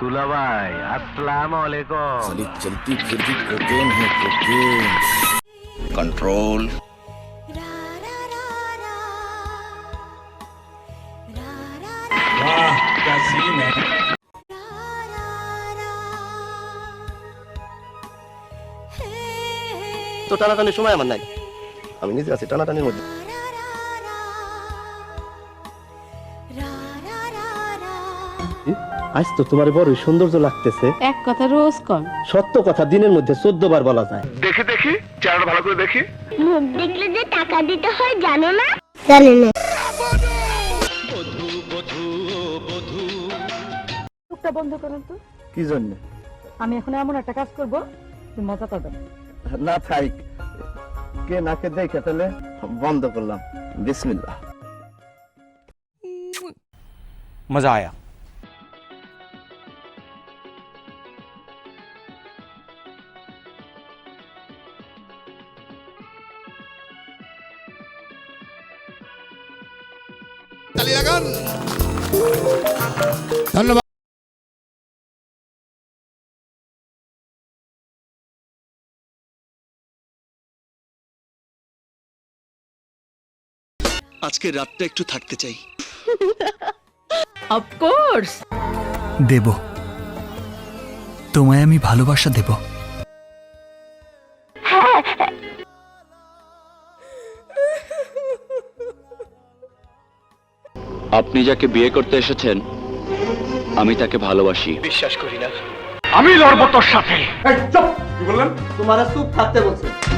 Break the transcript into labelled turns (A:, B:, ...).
A: দুলাভাই আসসালামু আলাইকুম
B: साली चलती फिरती कोकेन है कोकेन कंट्रोल
C: वाह क्या सीन है
D: তো টানাটানির সময় আমার নাই আমি নিজে আছি টানাটানির মধ্যে আজ তো তোমার বড় সৌন্দর্য লাগতেছে।
E: এক কথা রোজ কর।
D: সত্য কথা দিনের মধ্যে চোদ্দ বার বলা যায়।
A: দেখি দেখি চেহারাটা ভালো করে দেখি।
F: মুখ দেখলে যে টাকা দিতে হয় জানো না? জানি না।
G: মুখটা বন্ধ করুন তো।
D: কি জন্য?
G: আমি এখন এমন একটা কাজ করব তুমি মজা পাবেন
D: না। থাইক। কে নাকে দেখে তাহলে বন্ধ করলাম। বিসমিল্লাহ।
H: আজকে রাতটা একটু থাকতে চাই।
E: অফকোর্স
I: দেব। তোমায় আমি ভালোবাসা দেব।
H: হ্যাঁ, আপনি যাকে বিয়ে করতে এসেছেন আমি তাকে ভালোবাসি। বিশ্বাস করি না।
A: আমি লড়বো তোর সাথে।
D: তোমার চুপ থাকতে বলছে।